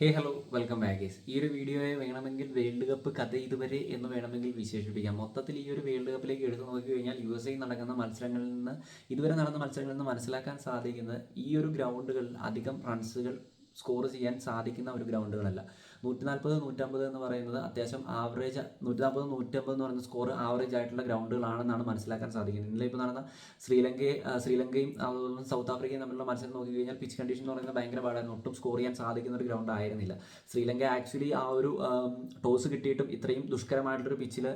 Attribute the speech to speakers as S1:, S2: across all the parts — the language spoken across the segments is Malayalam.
S1: ഹേ ഹലോ വെൽക്കം ബാഗേസ് ഈ ഒരു വീഡിയോയെ വേണമെങ്കിൽ വേൾഡ് കപ്പ് കഥ ഇതുവരെ എന്ന് വേണമെങ്കിൽ വിശേഷിപ്പിക്കാം. മൊത്തത്തിൽ ഈ ഒരു വേൾഡ് കപ്പിലേക്ക് എടുത്തു നോക്കി കഴിഞ്ഞാൽ യു എസ് എ നടക്കുന്ന മത്സരങ്ങളിൽ നിന്ന് ഇതുവരെ നടന്ന മത്സരങ്ങളിൽ നിന്ന് മനസ്സിലാക്കാൻ സാധിക്കുന്നത് ഈ ഒരു ഗ്രൗണ്ടുകളിൽ അധികം റൺസുകൾ സ്കോർ ചെയ്യാൻ സാധിക്കുന്ന ഒരു ഗ്രൗണ്ടുകളല്ല. നൂറ്റി നാൽപ്പത് നൂറ്റമ്പത് എന്ന് പറയുന്നത് അത്യാവശ്യം ആവറേജ് നൂറ്റി നാൽപ്പത് നൂറ്റമ്പത് എന്ന് പറയുന്ന സ്കോർ ആവറേജ് ആയിട്ടുള്ള ഗ്രൗണ്ടുകളാണെന്നാണ് മനസ്സിലാക്കാൻ സാധിക്കുന്നത്. ഇന്നലെ ഇപ്പോൾ നടന്ന ശ്രീലങ്കയെ ശ്രീലങ്കയും അതുപോലെ സൗത്ത് ആഫ്രിക്കയും തമ്മിലുള്ള മത്സരം നോക്കി കഴിഞ്ഞാൽ പിച്ച് കണ്ടീഷൻ എന്ന് പറയുന്നത് ഭയങ്കര പാടായിരുന്നു. ഒട്ടും സ്കോർ ചെയ്യാൻ സാധിക്കുന്ന ഒരു ഗ്രൗണ്ട് ആയിരുന്നില്ല. ശ്രീലങ്ക ആക്ച്വലി ആ ഒരു ടോസ് കിട്ടിയിട്ടും ഇത്രയും ദുഷ്കരമായിട്ടുള്ളൊരു പിച്ചിൽ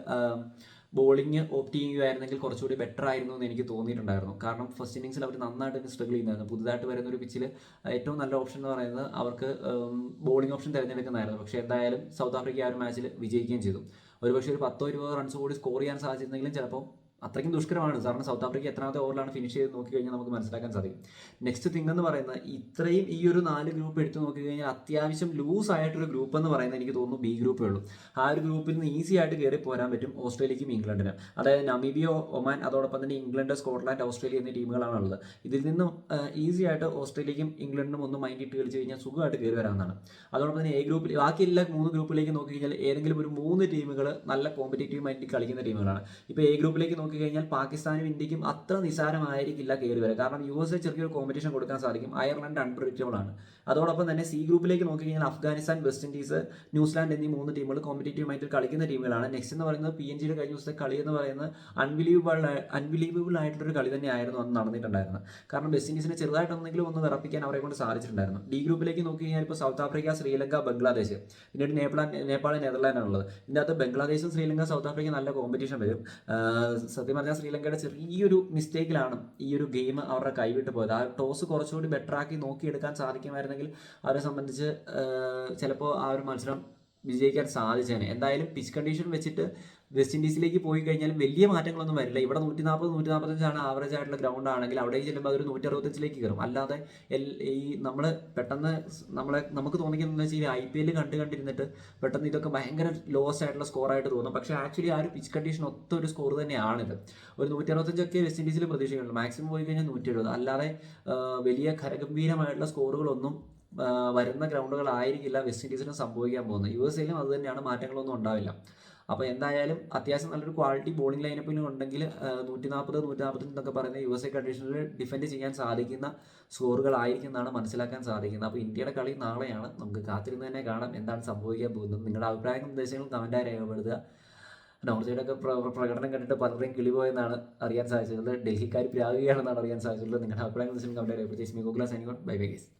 S1: ബോളിംഗ് ഓപ്റ്റ് ചെയ്യുകയായിരുന്നെങ്കിൽ കുറച്ചുകൂടി ബെറ്റർ ആയിരുന്നു എന്ന് എനിക്ക് തോന്നിയിട്ടുണ്ടായിരുന്നു. കാരണം ഫസ്റ്റ് ഇന്നിങ്സിൽ അവർ നന്നായിട്ട് തന്നെ സ്ട്രഗിൾ ചെയ്യുന്നതായിരുന്നു. പുതുതായിട്ട് വരുന്ന ഒരു പിച്ചിൽ ഏറ്റവും നല്ല ഓപ്ഷൻ എന്ന് പറയുന്നത് അവർക്ക് ബോളിംഗ് ഓപ്ഷൻ തിരഞ്ഞെടുക്കുന്നതായിരുന്നു. പക്ഷേ എന്തായാലും സൗത്ത് ആഫ്രിക്ക ആ ഒരു മാച്ചിൽ വിജയിക്കുകയും ചെയ്തു. ഒരുപക്ഷെ ഒരു പത്തോ ഇരുപതോ റൺസ് കൂടി സ്കോർ ചെയ്യാൻ സാധിച്ചിരുന്നെങ്കിലും ചിലപ്പോൾ അത്രയ്ക്കും ദുഷ്കരമാണ്. സാറിന് സൗത്ത് ആഫ്രിക്ക എത്രാമത്തെ ഓവറിലാണ് ഫിനിഷ് ചെയ്ത് നോക്കി കഴിഞ്ഞാൽ നമുക്ക് മനസ്സിലാക്കാൻ സാധിക്കും. നെക്സ്റ്റ് തിങ് എന്ന് പറയുന്നത് ഇത്രയും ഈ ഒരു നാല് ഗ്രൂപ്പ് എടുത്തു നോക്കി കഴിഞ്ഞാൽ അത്യാവശ്യം ലൂസ് ആയിട്ടൊരു ഗ്രൂപ്പ് എന്ന് പറയുന്നത് എനിക്ക് തോന്നുന്നു ബി ഗ്രൂപ്പേ ഉള്ളൂ. ആ ഒരു ഗ്രൂപ്പിൽ നിന്ന് ഈസി ആയിട്ട് കയറി പോരാൻ പറ്റും ഓസ്ട്രേലിയക്കും ഇംഗ്ലണ്ടിനും. അതായത് നമീബിയ ഒമാൻ അതോടൊപ്പം തന്നെ ഇംഗ്ലണ്ട് സ്കോട്ട്ലാൻഡ് ഓസ്ട്രേലിയ എന്നീ ടീമുകളാണ് ഉള്ളത്. ഇതിൽ നിന്നും ഈസി ആയിട്ട് ഓസ്ട്രേലിയക്കും ഇംഗ്ലണ്ടിനും ഒന്ന് മൈൻഡ് ഇട്ട് കളിച്ച് കഴിഞ്ഞാൽ സുഖമായിട്ട് കയറി വരാമെന്നാണ് അതോടൊപ്പം തന്നെ എ ഗ്രൂപ്പിൽ ബാക്കി എല്ലാ മൂന്ന് ഗ്രൂപ്പിലേക്ക് നോക്കി കഴിഞ്ഞാൽ ഏതെങ്കിലും ഒരു മൂന്ന് ടീമുകൾ നല്ല കോമ്പറ്റേറ്റീവ് മൈൻഡിൽ കളിക്കുന്ന ടീമുകളാണ് ഇപ്പോൾ എ ഗ്രൂപ്പിലേക്ക് നോക്കി കഴിഞ്ഞാൽ പാകിസ്ഥാനും ഇന്ത്യക്കും അത്ര നിസാരമായിരിക്കില്ല കയറി വരെ കാരണം യു എസ് എ ചെറിയൊരു കോമ്പറ്റീഷൻ കൊടുക്കാൻ സാധിക്കും. അയർലൻഡ് അൺപ്രഡിക്റ്റബിൾ ആണ്. അതോടൊപ്പം തന്നെ സി ഗ്രൂപ്പിലേക്ക് നോക്കിക്കഴിഞ്ഞാൽ അഫ്ഗാനിസ്ഥാൻ വെസ്റ്റ് ഇൻഡീസ് ന്യൂസിലാൻഡ് എന്നീ മൂന്ന് ടീമുകൾ കോമ്പറ്റേറ്റീവ് ആയിട്ട് കളിക്കുന്ന ടീമുകളാണ് നെക്സ്റ്റ് എന്ന് പറയുന്നത് പി എൻ ജിയുടെ കഴിഞ്ഞ ദിവസത്തെ കളി എന്ന് പറയുന്നത് അൺബിലീവബിൾ അൺബിലീവബിൾ ആയിട്ടുള്ളൊരു കളി തന്നെയായിരുന്നു അന്ന് നടന്നിട്ടുണ്ടായിരുന്നത്. കാരണം വെസ്റ്റ് ഇൻഡീസിനെ ചെറുതായിട്ടൊന്നെങ്കിലും ഒന്ന് വിറപ്പിക്കാൻ അവരെ കൊണ്ട് സാധിച്ചിട്ടുണ്ടായിരുന്നു. ഡി ഗ്രൂപ്പിലേക്ക് നോക്കി കഴിഞ്ഞാൽ ഇപ്പോൾ സൗത്ത് ആഫ്രിക്ക ശ്രീലങ്ക ബംഗ്ലാദേശ് പിന്നീട് നേപ്പാൾ നേപ്പാൾ നെതർലാൻഡ് ഉള്ളത്. ഇതിനകത്ത് ബംഗ്ലാദേശും ശ്രീലങ്ക സൗത്ത് ആഫ്രിക്ക നല്ല കോമ്പറ്റീഷൻ വരും. സത്യം പറഞ്ഞാൽ ശ്രീലങ്കയുടെ ചെറിയൊരു മിസ്റ്റേക്കിലാണ് ഈ ഒരു ഗെയിം അവരുടെ കൈവിട്ട് പോയത്. ആ ടോസ് കുറച്ചുകൂടി ബെറ്റർ ആക്കി നോക്കിയെടുക്കാൻ സാധിക്കുമായിരുന്നെങ്കിൽ അവരെ സംബന്ധിച്ച് ചിലപ്പോൾ ആ ഒരു മത്സരം വിജയിക്കാൻ സാധിച്ചേനെ. എന്തായാലും പിച്ച് കണ്ടീഷൻ വെച്ചിട്ട് വെസ്റ്റ് ഇൻഡീസിലേക്ക് പോയി കഴിഞ്ഞാൽ വലിയ മാറ്റങ്ങളൊന്നും വരില്ല. ഇവിടെ നൂറ്റി നാൽപ്പത് നൂറ്റി നാൽപ്പത്തഞ്ചാണ് ആവറേജ് ആയിട്ടുള്ള ഗ്രൗണ്ട് ആണെങ്കിൽ അവിടേക്ക് ചെല്ലുമ്പോൾ അതൊരു നൂറ്റി അറുപത്തഞ്ചിലേക്ക് കയറും. അല്ലാതെ ഈ നമ്മൾ പെട്ടെന്ന് നമ്മളെ നമുക്ക് തോന്നിക്കുന്നത് വെച്ചാൽ ഈ ഐ പി എൽ കണ്ട് കണ്ടിരുന്നിട്ട് പെട്ടെന്ന് ഇതൊക്കെ ഭയങ്കര ലോസ് ആയിട്ടുള്ള സ്കോറായിട്ട് തോന്നും. പക്ഷേ ആക്ച്വലി ആ ഒരു പിച്ച് കണ്ടീഷൻ ഒത്ത ഒരു സ്കോർ തന്നെയാണിത്. ഒരു നൂറ്റി അറുപത്തഞ്ചൊക്കെ വെസ്റ്റ് ഇൻഡീസിൽ പ്രതീക്ഷിക്കുന്നുള്ളൂ മാക്സിമം പോയി കഴിഞ്ഞാൽ നൂറ്റി എഴുപത് അല്ലാതെ വലിയ ഖരഗംഭീരമായിട്ടുള്ള സ്കോറുകളൊന്നും വരുന്ന ഗ്രൗണ്ടുകളായിരിക്കില്ല വെസ്റ്റ് ഇൻഡീസിന് സംഭവിക്കാൻ പോകുന്നത്. യു എസ് എയിലും അത് തന്നെയാണ് മാറ്റങ്ങളൊന്നും ഉണ്ടാവില്ല. അപ്പോൾ എന്തായാലും അത്യാവശ്യം നല്ലൊരു ക്വാളിറ്റി ബോളിംഗ് ലൈനപ്പിൽ ഉണ്ടെങ്കിൽ നൂറ്റി നാൽപ്പത് നൂറ്റി നാൽപ്പത്തി എന്നൊക്കെ പറയുന്ന യു എസ് എ കണ്ടീഷനിൽ ഡിഫെൻഡ് ചെയ്യാൻ സാധിക്കുന്ന സ്കോറുകളായിരിക്കും എന്നാണ് മനസ്സിലാക്കാൻ സാധിക്കുന്നത്. അപ്പോൾ ഇന്ത്യയുടെ കളി നാളെയാണ്. നമുക്ക് കാത്തിരുന്ന് തന്നെ കാണാം എന്താണ് സംഭവിക്കാൻ പോകുന്നത്. നിങ്ങളുടെ അഭിപ്രായങ്ങളും നിർദ്ദേശങ്ങളും കമന്റായി രേഖപ്പെടുത്തുക. നോർജയുടെ ഒക്കെ പ്ര- പ്രകടനം കണ്ടിട്ട് പലരുടെയും കിളി പോയെന്നാണ് അറിയാൻ സാധിച്ചത് ഡൽഹിക്കാർ പ്രാകുകയാണെന്നാണ് അറിയാൻ സാധിച്ചിട്ടുള്ളത്. നിങ്ങളുടെ അഭിപ്രായങ്ങൾ കമന്റായി രേഖപ്പെടുത്തി. സ്മി ഗോകുല സൈനികോൺ ബൈ ബൈ ഗേസ്